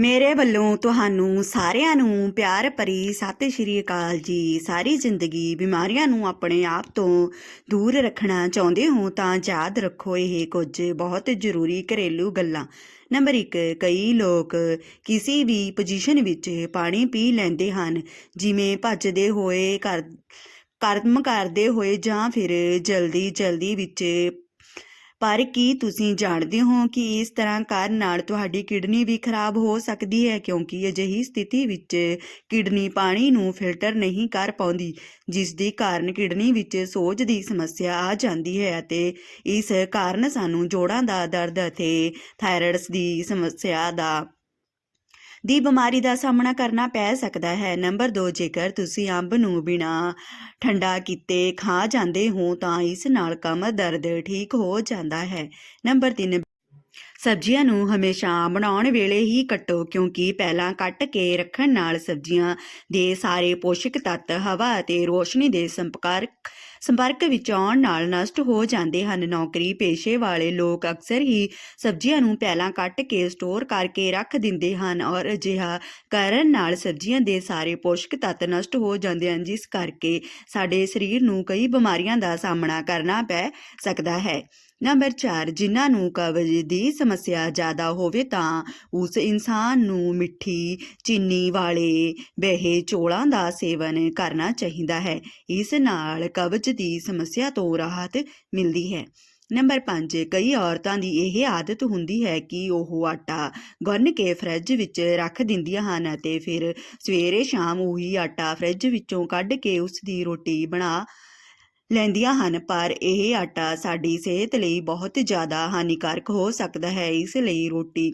ਮੇਰੇ ਵੱਲੋਂ ਤੁਹਾਨੂੰ ਸਾਰਿਆਂ ਨੂੰ ਪਿਆਰ ਭਰੀ ਸਤਿ ਸ਼੍ਰੀ ਅਕਾਲ ਜੀ। ਸਾਰੀ ਜ਼ਿੰਦਗੀ ਬਿਮਾਰੀਆਂ ਨੂੰ ਆਪਣੇ ਆਪ ਤੋਂ ਦੂਰ ਰੱਖਣਾ ਚਾਹੁੰਦੇ ਹੋ ਤਾਂ ਯਾਦ ਰੱਖੋ ਇਹ ਕੁਝ ਬਹੁਤ ਜ਼ਰੂਰੀ ਘਰੇਲੂ ਗੱਲਾਂ। ਨੰਬਰ 1 ਕਈ ਲੋਕ ਕਿਸੇ ਵੀ ਪੋਜੀਸ਼ਨ ਵਿੱਚ ਪਾਣੀ ਪੀ ਲੈਂਦੇ ਹਨ, ਜਿਵੇਂ ਭੱਜਦੇ ਹੋਏ ਕਰ ਕਰਮ ਕਰਦੇ ਹੋਏ ਜਾਂ ਫਿਰ ਜਲਦੀ ਜਲਦੀ ਵਿੱਚ ਪਰ ਕੀ ਤੁਸੀਂ ਜਾਣਦੇ ਹੋ ਕਿ ਇਸ ਤਰ੍ਹਾਂ ਕਰਨ ਨਾਲ ਤੁਹਾਡੀ ਕਿਡਨੀ ਵੀ ਖਰਾਬ ਹੋ ਸਕਦੀ ਹੈ? ਕਿਉਂਕਿ ਅਜਿਹੀ ਸਥਿਤੀ ਵਿੱਚ ਕਿਡਨੀ ਪਾਣੀ ਨੂੰ ਫਿਲਟਰ ਨਹੀਂ ਕਰ ਪਾਉਂਦੀ ਜਿਸ ਦੇ ਕਾਰਨ ਕਿਡਨੀ ਵਿੱਚ ਸੋਜ ਦੀ ਸਮੱਸਿਆ ਆ ਜਾਂਦੀ ਹੈ ਅਤੇ ਇਸ ਕਾਰਨ ਸਾਨੂੰ ਜੋੜਾਂ ਦਾ ਦਰਦ ਅਤੇ ਥਾਇਰਾਇਡਸ ਦੀ ਸਮੱਸਿਆ ਦਾ ਦੀ ਬਿਮਾਰੀ ਦਾ ਸਾਹਮਣਾ ਕਰਨਾ ਪੈ ਸਕਦਾ ਹੈ। ਨੰਬਰ 2 ਜੇਕਰ ਤੁਸੀਂ ਅੰਬ ਨੂੰ ਬਿਨਾ ਠੰਡਾ ਕੀਤੇ ਖਾ ਜਾਂਦੇ ਹੋ, ਤਾਂ ਇਸ ਨਾਲ ਕਮਰ ਦਰਦ ਠੀਕ ਹੋ ਜਾਂਦਾ ਹੈ। ਨੰਬਰ 3 ਸਬਜ਼ੀਆਂ ਨੂੰ ਹਮੇਸ਼ਾ ਬਣਾਉਣ ਵੇਲੇ ਹੀ ਕੱਟੋ, ਕਿਉਂਕਿ ਪਹਿਲਾਂ ਕੱਟ ਕੇ ਰੱਖਣ ਨਾਲ ਸਬਜ਼ੀਆਂ ਦੇ ਸਾਰੇ ਪੋਸ਼ਕ ਤੱਤ, ਹਵਾ ਅਤੇ ਰੋਸ਼ਨੀ ਦੇ ਸੰਪਰਕ ਸੰਪਰਕ ਵਿੱਚ ਆਉਣ ਨਾਲ ਨਸ਼ਟ ਹੋ ਜਾਂਦੇ ਹਨ। ਨੌਕਰੀ ਪੇਸ਼ੇ ਵਾਲੇ ਲੋਕ ਅਕਸਰ ਹੀ ਸਬਜ਼ੀਆਂ ਨੂੰ ਪਹਿਲਾਂ ਕੱਟ ਕੇ ਸਟੋਰ ਕਰਕੇ ਰੱਖ ਦਿੰਦੇ ਹਨ ਔਰ ਅਜਿਹਾ ਕਰਨ ਨਾਲ ਸਬਜ਼ੀਆਂ ਦੇ ਸਾਰੇ ਪੋਸ਼ਕ ਤੱਤ ਨਸ਼ਟ ਹੋ ਜਾਂਦੇ ਹਨ, ਜਿਸ ਕਰਕੇ ਸਾਡੇ ਸਰੀਰ ਨੂੰ ਕਈ ਬਿਮਾਰੀਆਂ ਦਾ ਸਾਹਮਣਾ ਕਰਨਾ ਪੈ ਸਕਦਾ ਹੈ। ਨੰਬਰ 4 ਜਿਨ੍ਹਾਂ ਨੂੰ ਕਬਜ਼ ਦੀ ਸਮੱਸਿਆ ਜ਼ਿਆਦਾ ਹੋਵੇ ਤਾਂ ਉਸ ਇਨਸਾਨ ਨੂੰ ਮਿੱਠੀ, ਚੀਨੀ ਵਾਲੇ ਬਹਿ ਚੋਲਾਂ ਦਾ ਸੇਵਨ ਕਰਨਾ ਚਾਹੀਦਾ ਹੈ। ਇਸ ਨਾਲ ਕਬਜ਼ ਦੀ ਸਮੱਸਿਆ ਤੋਂ ਰਾਹਤ ਮਿਲਦੀ ਹੈ। ਨੰਬਰ 5 ਕਈ ਔਰਤਾਂ ਦੀ ਇਹ ਆਦਤ ਹੁੰਦੀ ਹੈ ਕਿ ਉਹ ਆਟਾ ਗੁੰਨ ਕੇ ਫਰਿੱਜ ਵਿੱਚ ਰੱਖ ਦਿੰਦੀਆਂ ਹਨ ਅਤੇ ਫਿਰ ਸਵੇਰੇ ਸ਼ਾਮ ਉਹੀ ਆਟਾ ਫਰਿੱਜ ਵਿੱਚੋਂ ਕੱਢ ਕੇ ਉਸ ਦੀ ਰੋਟੀ ਬਣਾ ਲੈਂਦੀਆਂ ਹਨ, ਪਰ ਇਹ ਆਟਾ ਸਾਡੀ ਸਿਹਤ ਲਈ ਬਹੁਤ ਜ਼ਿਆਦਾ ਹਾਨੀਕਾਰਕ ਹੋ ਸਕਦਾ ਹੈ, ਇਸ ਲਈ ਰੋਟੀ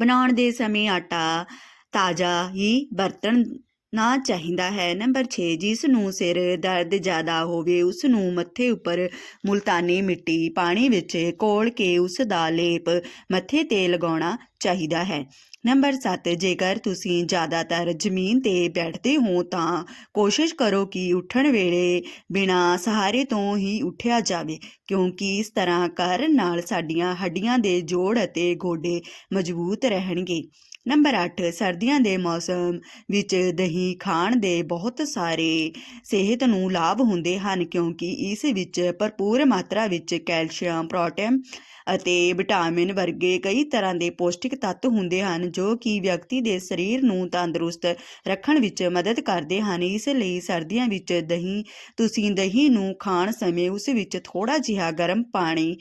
ਬਣਾਉਣ ਦੇ ਸਮੇਂ ਆਟਾ ਤਾਜ਼ਾ ਹੀ ਵਰਤਣਾ ਚਾਹੀਦਾ ਹੈ। ਨੰਬਰ 6 ਜਿਸ ਨੂੰ ਸਿਰ ਦਰਦ ਜ਼ਿਆਦਾ ਹੋਵੇ, ਉਸ ਨੂੰ ਮੱਥੇ ਉੱਪਰ ਮੁਲਤਾਨੀ ਮਿੱਟੀ ਪਾਣੀ ਵਿੱਚ ਘੋਲ ਕੇ ਉਸ ਦਾ ਲੇਪ ਮੱਥੇ ਤੇ ਲਗਾਉਣਾ ਚਾਹੀਦਾ ਹੈ। ਨੰਬਰ 7 ਜੇਕਰ ਤੁਸੀਂ ਜ਼ਿਆਦਾਤਰ ਜ਼ਮੀਨ ਤੇ ਬੈਠਦੇ ਹੋ ਤਾਂ ਕੋਸ਼ਿਸ਼ ਕਰੋ ਕਿ ਉੱਠਣ ਵੇਲੇ ਬਿਨਾਂ ਸਹਾਰੇ ਤੋਂ ਹੀ ਉੱਠਿਆ ਜਾਵੇ, ਕਿਉਂਕਿ ਇਸ ਤਰ੍ਹਾਂ ਕਰਨ ਨਾਲ ਸਾਡੀਆਂ ਹੱਡੀਆਂ ਦੇ ਜੋੜ ਅਤੇ ਗੋਡੇ ਮਜ਼ਬੂਤ ਰਹਿਣਗੇ। ਨੰਬਰ 8 ਸਰਦੀਆਂ ਦੇ ਮੌਸਮ ਵਿੱਚ ਦਹੀਂ ਖਾਣ ਦੇ ਬਹੁਤ ਸਾਰੇ ਸਿਹਤ ਨੂੰ ਲਾਭ ਹੁੰਦੇ ਹਨ, ਕਿਉਂਕਿ ਇਸ ਵਿੱਚ ਭਰਪੂਰ ਮਾਤਰਾ ਵਿੱਚ ਕੈਲਸ਼ੀਅਮ, ਪ੍ਰੋਟੀਨ ਅਤੇ ਵਿਟਾਮਿਨ ਵਰਗੇ ਕਈ ਤਰ੍ਹਾਂ ਦੇ ਪੌਸ਼ਟਿਕ ਤੱਤ ਹੁੰਦੇ ਹਨ, ਜੋ ਕਿ ਵਿਅਕਤੀ ਦੇ ਸਰੀਰ ਨੂੰ ਤੰਦਰੁਸਤ ਰੱਖਣ ਵਿੱਚ ਮਦਦ ਕਰਦੇ ਹਨ। ਇਸ ਲਈ ਸਰਦੀਆਂ ਵਿੱਚ ਦਹੀਂ, ਤੁਸੀਂ ਦਹੀਂ ਨੂੰ ਖਾਣ ਸਮੇਂ ਉਸ ਵਿੱਚ ਥੋੜਾ ਜਿਹਾ ਗਰਮ ਪਾਣੀ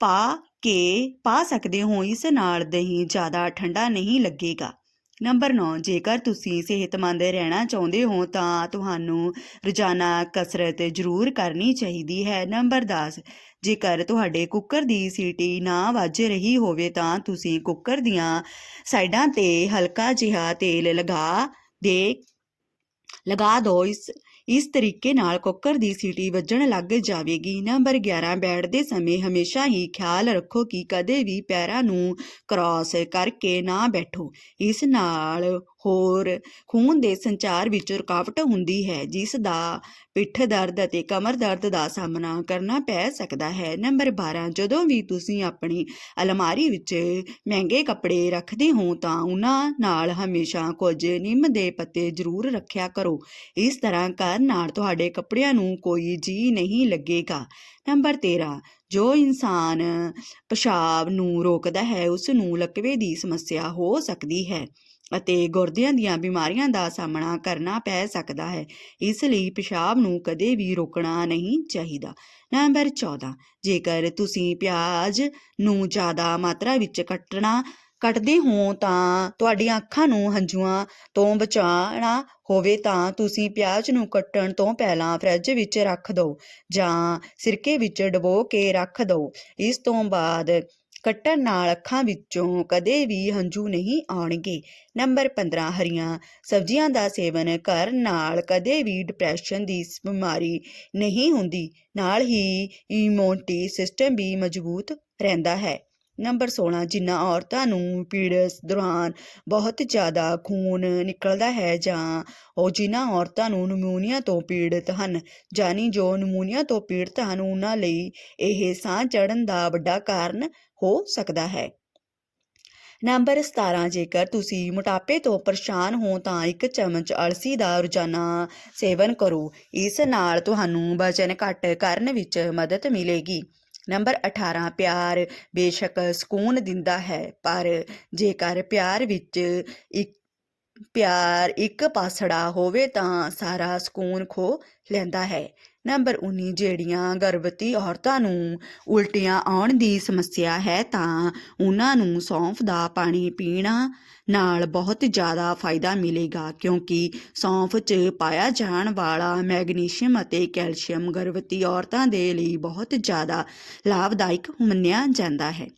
ਪਾ ਕੇ ਪਾ ਸਕਦੇ ਹੋ, ਇਸ ਨਾਲ ਦਹੀਂ ਜ਼ਿਆਦਾ ਠੰਡਾ ਨਹੀਂ ਲੱਗੇਗਾ। ਨੰਬਰ 9 ਜੇਕਰ ਤੁਸੀਂ ਸਿਹਤਮੰਦ ਰਹਿਣਾ ਚਾਹੁੰਦੇ ਹੋ, ਤਾਂ ਤੁਹਾਨੂੰ ਰੋਜ਼ਾਨਾ ਕਸਰਤ ਜ਼ਰੂਰ ਕਰਨੀ ਚਾਹੀਦੀ ਹੈ। ਨੰਬਰ 10 ਜੇਕਰ ਤੁਹਾਡੇ ਕੁੱਕਰ ਦੀ ਸੀਟੀ ਨਾ ਵੱਜ ਰਹੀ ਹੋਵੇ, ਤਾਂ ਤੁਸੀਂ ਕੁੱਕਰ ਦੀਆਂ ਸਾਈਡਾਂ ਤੇ ਹਲਕਾ ਜਿਹਾ ਤੇਲ ਲਗਾ ਦੇ, ਲਗਾ ਦਿਓ ਇਸ ਇਸ ਤਰੀਕੇ ਨਾਲ ਕੁੱਕਰ ਦੀ ਸੀਟੀ ਵੱਜਣ ਲੱਗ ਜਾਵੇਗੀ। ਨੰਬਰ 11 ਬੈਠਦੇ ਸਮੇਂ ਹਮੇਸ਼ਾ ਹੀ ਖਿਆਲ ਰੱਖੋ ਕਿ ਕਦੇ ਵੀ ਪੈਰਾਂ ਨੂੰ ਕ੍ਰਾਸ ਕਰਕੇ ਨਾ ਬੈਠੋ। ਇਸ ਨਾਲ ਹੋਰ ਖੂਨ ਦੇ ਸੰਚਾਰ ਵਿੱਚ ਰੁਕਾਵਟ ਹੁੰਦੀ ਹੈ, ਜਿਸ ਦਾ ਪਿੱਠ ਦਰਦ ਅਤੇ ਕਮਰ ਦਰਦ ਦਾ ਸਾਹਮਣਾ ਕਰਨਾ ਪੈ ਸਕਦਾ ਹੈ। ਨੰਬਰ 12 ਜਦੋਂ ਵੀ ਤੁਸੀਂ ਆਪਣੀ ਅਲਮਾਰੀ ਵਿੱਚ ਮਹਿੰਗੇ ਕੱਪੜੇ ਰੱਖਦੇ ਹੋ, ਤਾਂ ਉਹਨਾਂ ਨਾਲ ਹਮੇਸ਼ਾ ਕੁਝ ਨਿੰਮ ਦੇ ਪੱਤੇ ਜ਼ਰੂਰ ਰੱਖਿਆ ਕਰੋ। ਇਸ ਤਰ੍ਹਾਂ ਕਰਨ ਨਾਲ ਤੁਹਾਡੇ ਕੱਪੜਿਆਂ ਨੂੰ ਕੋਈ ਜੀ ਨਹੀਂ ਲੱਗੇਗਾ। ਨੰਬਰ 13 ਜੋ ਇਨਸਾਨ ਪਿਸ਼ਾਬ ਨੂੰ ਰੋਕਦਾ ਹੈ ਉਸ ਨੂੰ ਲਕਵੇ ਦੀ ਸਮੱਸਿਆ ਹੋ ਸਕਦੀ ਹੈ। ਅਤੇ ਗੁਰਦਿਆਂ ਦੀਆਂ ਬਿਮਾਰੀਆਂ ਦਾ ਸਾਹਮਣਾ ਕਰਨਾ ਪੈ ਸਕਦਾ ਹੈ। ਇਸ ਲਈ ਪਿਸ਼ਾਬ ਨੂੰ ਕਦੇ ਵੀ ਰੋਕਣਾ ਨਹੀਂ ਚਾਹੀਦਾ। ਨੰਬਰ 14 ਜੇਕਰ ਤੁਸੀਂ ਪਿਆਜ਼ ਨੂੰ ਜ਼ਿਆਦਾ ਮਾਤਰਾ ਵਿੱਚ ਕੱਟਣਾ, ਕੱਟਦੇ ਹੋ ਤਾਂ ਤੁਹਾਡੀਆਂ ਅੱਖਾਂ ਨੂੰ ਹੰਝੂਆਂ ਤੋਂ ਬਚਾਉਣਾ ਹੋਵੇ ਤਾਂ ਤੁਸੀਂ ਪਿਆਜ਼ ਨੂੰ ਕੱਟਣ ਤੋਂ ਪਹਿਲਾਂ ਫਰਿੱਜ ਵਿੱਚ ਰੱਖ ਦਿਓ ਜਾਂ ਸਿਰਕੇ ਵਿੱਚ ਡਬੋ ਕੇ ਰੱਖ ਦਿਓ। ਇਸ ਤੋਂ ਬਾਅਦ ਕੱਟਣ ਨਾਲ ਅੱਖਾਂ ਵਿੱਚੋਂ ਕਦੇ ਵੀ ਹੰਝੂ ਨਹੀਂ ਆਉਣਗੇ। ਨੰਬਰ 15 ਹਰੀਆਂ। ਸਬਜ਼ੀਆਂ ਦਾ ਸੇਵਨ ਕਰਨ ਨਾਲ ਕਦੇ ਵੀ ਡਿਪਰੈਸ਼ਨ ਦੀ ਬਿਮਾਰੀ ਨਹੀਂ ਹੁੰਦੀ। ਨਾਲ ਹੀ ਇਮਿਊਨਿਟੀ ਸਿਸਟਮ ਵੀ ਮਜ਼ਬੂਤ ਰਹਿੰਦਾ ਹੈ। ਨੰਬਰ 16 ਜਿਨ੍ਹਾਂ ਔਰਤਾਂ ਨੂੰ ਪੀਰੀਅਡਸ ਦੌਰਾਨ ਬਹੁਤ ਜ਼ਿਆਦਾ ਖੂਨ ਨਿਕਲਦਾ ਹੈ ਜਾਂ ਉਹ ਜਿਨ੍ਹਾਂ ਔਰਤਾਂ ਨੂੰ ਨਮੂਨੀਆ ਤੋਂ ਪੀੜਤ ਹਨ ਜਾਨੀ ਜੋ ਨਮੂਨੀਆ ਤੋਂ ਪੀੜਤ ਹਨ, ਉਹਨਾਂ ਲਈ ਇਹ ਸਾਹ ਚੜ੍ਹਨ ਦਾ ਵੱਡਾ ਕਾਰਨ ਹੋ ਸਕਦਾ ਹੈ। ਨੰਬਰ 17 ਜੇਕਰ ਤੁਸੀਂ ਮੋਟਾਪੇ ਤੋਂ ਪਰੇਸ਼ਾਨ ਹੋ ਤਾਂ ਇੱਕ ਚਮਚ ਅਲਸੀ ਦਾ ਰੋਜ਼ਾਨਾ ਸੇਵਨ ਕਰੋ। ਇਸ ਨਾਲ ਤੁਹਾਨੂੰ ਵਜ਼ਨ ਘੱਟ ਕਰਨ ਵਿੱਚ ਮਦਦ ਮਿਲੇਗੀ। ਨੰਬਰ 18 ਪਿਆਰ ਬੇਸ਼ੱਕ ਸਕੂਨ ਦਿੰਦਾ ਹੈ, ਪਰ ਜੇਕਰ ਪਿਆਰ ਵਿੱਚ ਇੱਕ ਪਿਆਰ ਇੱਕ ਪਾਸੜਾ ਹੋਵੇ ਤਾਂ ਸਾਰਾ ਸਕੂਨ ਖੋ ਲੈਂਦਾ ਹੈ। ਨੰਬਰ 19 ਜਿਹੜੀਆਂ ਗਰਭਵਤੀ ਔਰਤਾਂ ਨੂੰ ਉਲਟੀਆਂ ਆਉਣ ਦੀ ਸਮੱਸਿਆ ਹੈ, ਤਾਂ ਉਹਨਾਂ ਨੂੰ ਸੌਂਫ ਦਾ ਪਾਣੀ ਪੀਣਾ ਨਾਲ ਬਹੁਤ ਜ਼ਿਆਦਾ ਫਾਇਦਾ ਮਿਲੇਗਾ, ਕਿਉਂਕਿ ਸੌਂਫ 'ਚ ਪਾਇਆ ਜਾਣ ਵਾਲਾ ਮੈਗਨੀਸ਼ੀਅਮ ਅਤੇ ਕੈਲਸ਼ੀਅਮ ਗਰਭਵਤੀ ਔਰਤਾਂ ਦੇ ਲਈ ਬਹੁਤ ਜ਼ਿਆਦਾ ਲਾਭਦਾਇਕ ਮੰਨਿਆ ਜਾਂਦਾ ਹੈ।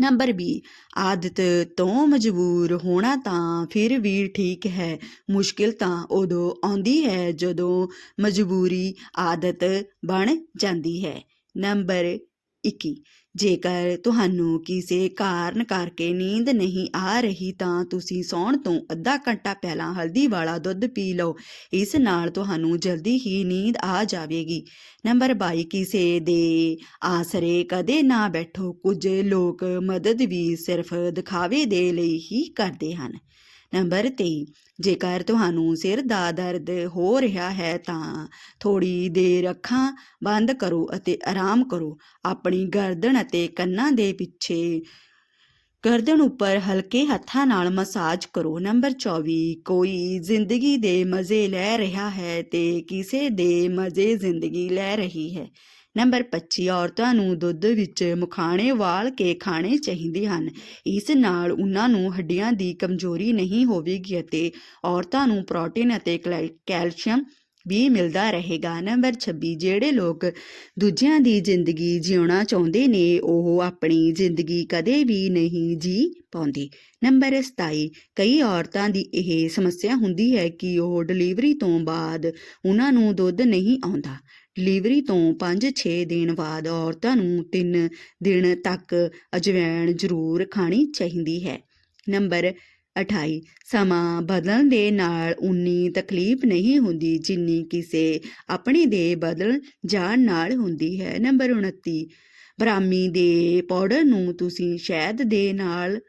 ਨੰਬਰ 20 ਆਦਤ ਤੋਂ ਮਜਬੂਰ ਹੋਣਾ ਤਾਂ ਫਿਰ ਵੀ ਠੀਕ ਹੈ। ਮੁਸ਼ਕਿਲ ਤਾਂ ਉਦੋਂ ਆਉਂਦੀ ਹੈ ਜਦੋਂ ਮਜਬੂਰੀ ਆਦਤ ਬਣ ਜਾਂਦੀ ਹੈ। ਨੰਬਰ 21 ਜੇਕਰ ਤੁਹਾਨੂੰ ਕਿਸੇ ਕਾਰਨ ਕਰਕੇ ਨੀਂਦ ਨਹੀਂ ਆ ਰਹੀ ਤਾਂ ਤੁਸੀਂ ਸੌਣ ਤੋਂ ਅੱਧਾ ਘੰਟਾ ਪਹਿਲਾਂ ਹਲਦੀ ਵਾਲਾ ਦੁੱਧ ਪੀ ਲਓ। ਇਸ ਨਾਲ ਤੁਹਾਨੂੰ ਜਲਦੀ ਹੀ ਨੀਂਦ ਆ ਜਾਵੇਗੀ। ਨੰਬਰ 22 ਕਿਸੇ ਦੇ ਆਸਰੇ ਕਦੇ ਨਾ ਬੈਠੋ। ਕੁਝ ਲੋਕ ਮਦਦ ਵੀ ਸਿਰਫ ਦਿਖਾਵੇ ਦੇ ਲਈ ਹੀ ਕਰਦੇ ਹਨ। ਨੰਬਰ 23 ਜੇਕਰ ਤੁਹਾਨੂੰ ਸਿਰ ਦਾ ਦਰਦ ਹੋ ਰਿਹਾ ਹੈ ਤਾਂ ਥੋੜੀ ਦੇਰ ਅੱਖਾਂ ਬੰਦ ਕਰੋ ਅਤੇ ਆਰਾਮ ਕਰੋ। ਆਪਣੀ ਗਰਦਨ ਅਤੇ ਕੰਨਾਂ ਦੇ ਪਿੱਛੇ ਗਰਦਨ ਉੱਪਰ ਹਲਕੇ ਹੱਥਾਂ ਨਾਲ ਮਸਾਜ ਕਰੋ। ਨੰਬਰ 24 ਕੋਈ ਜ਼ਿੰਦਗੀ ਦੇ ਮਜ਼ੇ ਲੈ ਰਿਹਾ ਹੈ ਤੇ ਕਿਸੇ ਦੇ ਮਜ਼ੇ ਜ਼ਿੰਦਗੀ ਲੈ ਰਹੀ ਹੈ। ਨੰਬਰ 25 ਔਰਤਾਂ ਨੂੰ ਦੁੱਧ ਵਿੱਚ ਮਖਾਣੇ ਵਾਲ ਕੇ ਖਾਣੇ ਚਾਹੀਦੇ ਹਨ। ਇਸ ਨਾਲ ਉਹਨਾਂ ਨੂੰ ਹੱਡੀਆਂ ਦੀ ਕਮਜ਼ੋਰੀ ਨਹੀਂ ਹੋਵੇਗੀ ਅਤੇ ਔਰਤਾਂ ਨੂੰ ਪ੍ਰੋਟੀਨ ਅਤੇ ਕਲੈ- ਕੈਲਸ਼ੀਅਮ ਵੀ ਮਿਲਦਾ ਰਹੇਗਾ। ਨੰਬਰ 26 ਜਿਹੜੇ ਲੋਕ ਦੂਜਿਆਂ ਦੀ ਜ਼ਿੰਦਗੀ ਜਿਉਣਾ ਚਾਹੁੰਦੇ ਨੇ, ਉਹ ਆਪਣੀ ਜ਼ਿੰਦਗੀ ਕਦੇ ਵੀ ਨਹੀਂ ਜੀ ਪਾਉਂਦੇ। ਨੰਬਰ 27 ਕਈ ਔਰਤਾਂ ਦੀ ਇਹ ਸਮੱਸਿਆ ਹੁੰਦੀ ਹੈ ਕਿ ਉਹ ਡਿਲੀਵਰੀ ਤੋਂ ਬਾਅਦ ਉਹਨਾਂ ਨੂੰ ਦੁੱਧ ਨਹੀਂ ਆਉਂਦਾ। ਡਿਲੀਵਰੀ ਤੋਂ 5-6 ਦਿਨ ਬਾਅਦ ਔਰਤਾਂ ਨੂੰ 3 ਦਿਨ ਤੱਕ ਅਜਵਾਇਣ ਜ਼ਰੂਰ ਖਾਣੀ ਚਾਹੀਦੀ ਹੈ। ਨੰਬਰ 28 ਸਮਾਂ ਬਦਲਣ ਦੇ ਨਾਲ ਉਨੀ ਤਕਲੀਫ ਨਹੀਂ ਹੁੰਦੀ, ਜਿੰਨੀ ਕਿਸੇ ਆਪਣੇ ਦੇ ਬਦਲ ਜਾਣ ਨਾਲ ਹੁੰਦੀ ਹੈ। ਨੰਬਰ 29 ਬਰਾਮੀ ਦੇ ਪਾਊਡਰ ਨੂੰ ਤੁਸੀਂ ਸ਼ਹਿਦ ਦੇ ਨਾਲ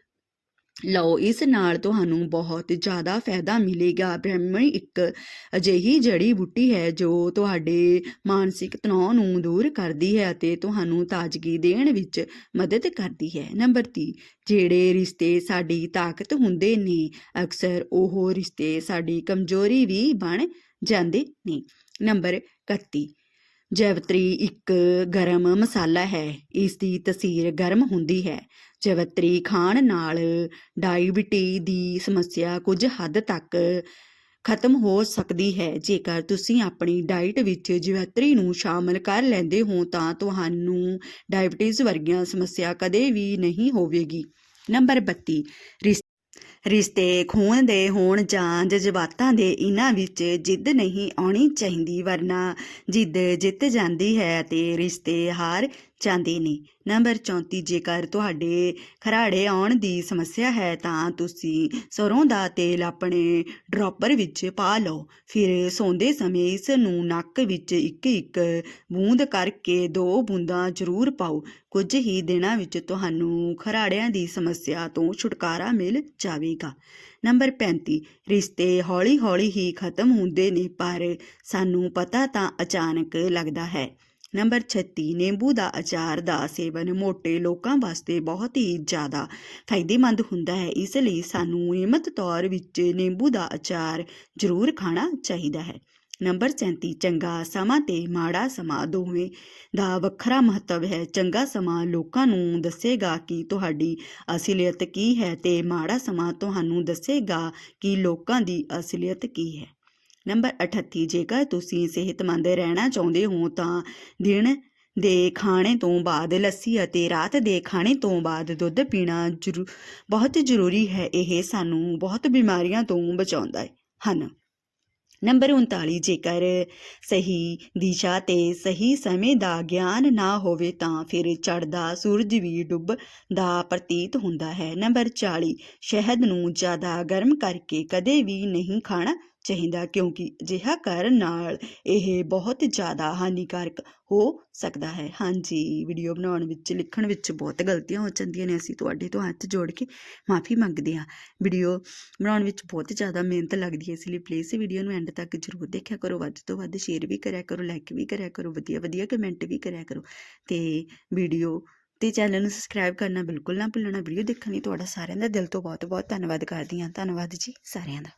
ਲਓ, ਇਸ ਨਾਲ ਤੁਹਾਨੂੰ ਬਹੁਤ ਜ਼ਿਆਦਾ ਫਾਇਦਾ ਮਿਲੇਗਾ। ਬ੍ਰਹਮੀ ਇੱਕ ਅਜਿਹੀ ਜੜੀ ਬੂਟੀ ਹੈ ਜੋ ਤੁਹਾਡੇ ਮਾਨਸਿਕ ਤਣਾਅ ਨੂੰ ਦੂਰ ਕਰਦੀ ਹੈ ਅਤੇ ਤੁਹਾਨੂੰ ਤਾਜ਼ਗੀ ਦੇਣ ਵਿੱਚ ਮਦਦ ਕਰਦੀ ਹੈ। ਨੰਬਰ 30 ਜਿਹੜੇ ਰਿਸ਼ਤੇ ਸਾਡੀ ਤਾਕਤ ਹੁੰਦੇ ਨੇ, ਅਕਸਰ ਉਹ ਰਿਸ਼ਤੇ ਸਾਡੀ ਕਮਜ਼ੋਰੀ ਵੀ ਬਣ ਜਾਂਦੇ ਨੇ। ਨੰਬਰ 31 ਜੈਵਤਰੀ ਇੱਕ ਗਰਮ ਮਸਾਲਾ ਹੈ। ਇਸ ਦੀ ਤਸੀਰ ਗਰਮ ਹੁੰਦੀ ਹੈ। ਜੈਵਤਰੀ ਖਾਣ ਨਾਲ ਡਾਇਬਟੀ ਦੀ ਸਮੱਸਿਆ ਕੁਝ ਹੱਦ ਤੱਕ ਖਤਮ ਹੋ ਸਕਦੀ ਹੈ। ਜੇਕਰ ਤੁਸੀਂ ਆਪਣੀ ਡਾਈਟ ਵਿੱਚ ਜਵੈਤਰੀ ਨੂੰ ਸ਼ਾਮਲ ਕਰ ਲੈਂਦੇ ਹੋ, ਤਾਂ ਤੁਹਾਨੂੰ ਡਾਇਬਟੀਜ਼ ਵਰਗੀਆਂ ਸਮੱਸਿਆ ਕਦੇ ਵੀ ਨਹੀਂ ਹੋਵੇਗੀ। ਨੰਬਰ 32 ਰਿਸ- ਰਿਸ਼ਤੇ ਖੂਨ ਦੇ ਹੋਣ ਜਾਂ ਜਜ਼ਬਾਤਾਂ ਦੇ ਇਹਨਾਂ ਵਿੱਚ ਜਿੱਦ ਨਹੀਂ ਆਉਣੀ ਚਾਹੀਦੀ, ਵਰਨਾ ਜਿੱਦ ਜਿੱਤ ਜਾਂਦੀ ਹੈ ਤੇ ਰਿਸ਼ਤੇ ਹਾਰ ਜਾਂਦੇ ਨੇ। ਨੰਬਰ 34 ਜੇਕਰ ਤੁਹਾਡੇ ਖਰਾੜੇ ਆਉਣ ਦੀ ਸਮੱਸਿਆ ਹੈ, ਤਾਂ ਤੁਸੀਂ ਸਰੋਂ ਦਾ ਤੇਲ ਆਪਣੇ ਡ੍ਰੌਪਰ ਵਿੱਚ ਪਾ ਲਓ। ਫਿਰ ਸੌਂਦੇ ਸਮੇਂ ਇਸ ਨੂੰ ਨੱਕ ਵਿੱਚ ਇੱਕ ਇੱਕ ਬੂੰਦ ਕਰਕੇ ਦੋ ਬੂੰਦਾਂ ਜ਼ਰੂਰ ਪਾਓ। ਕੁਝ ਹੀ ਦਿਨਾਂ ਵਿੱਚ ਤੁਹਾਨੂੰ ਖਰਾੜਿਆਂ ਦੀ ਸਮੱਸਿਆ ਤੋਂ ਛੁਟਕਾਰਾ ਮਿਲ ਜਾਵੇਗਾ। ਨੰਬਰ 35 ਰਿਸ਼ਤੇ ਹੌਲੀ-ਹੌਲੀ ਹੀ ਖਤਮ ਹੁੰਦੇ ਨੇ, ਪਰ ਸਾਨੂੰ ਪਤਾ ਤਾਂ ਅਚਾਨਕ ਲੱਗਦਾ ਹੈ। ਨੰਬਰ 36 ਨਿੰਬੂ ਦਾ ਅਚਾਰ ਦਾ ਸੇਵਨ ਮੋਟੇ ਲੋਕਾਂ ਵਾਸਤੇ ਬਹੁਤ ਹੀ ਜ਼ਿਆਦਾ ਫਾਇਦੇਮੰਦ ਹੁੰਦਾ ਹੈ। ਇਸ ਲਈ ਸਾਨੂੰ ਨਿਯਮਤ ਤੌਰ ਵਿੱਚ ਨਿੰਬੂ ਦਾ ਅਚਾਰ ਜ਼ਰੂਰ ਖਾਣਾ ਚਾਹੀਦਾ ਹੈ। ਨੰਬਰ 37 ਚੰਗਾ ਸਮਾਂ ਤੇ ਮਾੜਾ ਸਮਾਂ ਦੋਵੇਂ ਦਾ ਵੱਖਰਾ ਮਹੱਤਵ ਹੈ। ਚੰਗਾ ਸਮਾਂ ਲੋਕਾਂ ਨੂੰ ਦੱਸੇਗਾ ਕਿ ਤੁਹਾਡੀ ਅਸਲੀਅਤ ਕੀ ਹੈ ਤੇ ਮਾੜਾ ਸਮਾਂ ਤੁਹਾਨੂੰ ਦੱਸੇਗਾ ਕਿ ਲੋਕਾਂ ਦੀ ਅਸਲੀਅਤ ਕੀ ਹੈ। ਨੰਬਰ 38 ਜੇਕਰ ਤੁਸੀਂ ਸਿਹਤਮੰਦ ਰਹਿਣਾ ਚਾਹੁੰਦੇ ਹੋ ਤਾਂ ਦਿਨ ਦੇ ਖਾਣੇ ਤੋਂ ਬਾਅਦ ਲੱਸੀ ਅਤੇ ਰਾਤ ਦੇ ਖਾਣੇ ਤੋਂ ਬਾਅਦ ਦੁੱਧ ਪੀਣਾ ਜ਼ਰੂ, ਬਹੁਤ ਜ਼ਰੂਰੀ ਹੈ। ਇਹ ਸਾਨੂੰ ਬਹੁਤ ਬਿਮਾਰੀਆਂ ਤੋਂ ਬਚਾਉਂਦਾ ਹਨ। ਨੰਬਰ 39 ਜੇਕਰ ਸਹੀ ਦਿਸ਼ਾ ਤੇ ਸਹੀ ਸਮੇਂ ਦਾ ਗਿਆਨ ਨਾ ਹੋਵੇ ਤਾਂ ਫਿਰ ਚੜ੍ਹਦਾ ਸੂਰਜ ਵੀ ਡੁੱਬ ਦਾ ਪ੍ਰਤੀਤ ਹੁੰਦਾ ਹੈ। ਨੰਬਰ 40 ਸ਼ਹਿਦ ਨੂੰ ਜ਼ਿਆਦਾ ਗਰਮ ਕਰਕੇ ਕਦੇ ਵੀ ਨਹੀਂ ਖਾਣਾ ਚਾਹੀਦਾ ਕਿਉਂਕਿ ਅਜਿਹਾ ਕਰਨ ਨਾਲ ਇਹ ਬਹੁਤ ਜ਼ਿਆਦਾ ਹਾਨੀਕਾਰਕ ਹੋ ਸਕਦਾ ਹੈ। ਹਾਂਜੀ ਵੀਡੀਓ ਬਣਾਉਣ ਵਿੱਚ, ਲਿਖਣ ਵਿੱਚ ਬਹੁਤ ਗਲਤੀਆਂ ਹੋ ਜਾਂਦੀਆਂ ਨੇ। ਅਸੀਂ ਤੁਹਾਡੇ ਤੋਂ ਹੱਥ ਜੋੜ ਕੇ ਮਾਫੀ ਮੰਗਦੇ ਹਾਂ। ਵੀਡੀਓ ਬਣਾਉਣ ਵਿੱਚ ਬਹੁਤ ਜ਼ਿਆਦਾ ਮਿਹਨਤ ਲੱਗਦੀ ਹੈ, ਇਸ ਲਈ ਪਲੀਜ਼ ਵੀਡੀਓ ਨੂੰ ਐਂਡ ਤੱਕ ਜ਼ਰੂਰ ਦੇਖਿਆ ਕਰੋ। ਵੱਧ ਤੋਂ ਵੱਧ ਸ਼ੇਅਰ ਵੀ ਕਰਿਆ ਕਰੋ ਲਾਈਕ ਵੀ ਕਰਿਆ ਕਰੋ, ਵਧੀਆ ਵਧੀਆ ਕਮੈਂਟ ਵੀ ਕਰਿਆ ਕਰੋ। ਤੇ ਵੀਡੀਓ ਤੇ ਚੈਨਲ ਨੂੰ ਸਬਸਕ੍ਰਾਈਬ ਕਰਨਾ ਬਿਲਕੁਲ ਨਾ ਭੁੱਲਣਾ। ਵੀਡੀਓ ਦੇਖਣ ਲਈ ਤੁਹਾਡਾ ਸਾਰਿਆਂ ਦਾ ਦਿਲ ਤੋਂ ਬਹੁਤ ਬਹੁਤ ਧੰਨਵਾਦ ਕਰਦੀ ਹਾਂ। ਧੰਨਵਾਦ ਜੀ ਸਾਰਿਆਂ ਦਾ।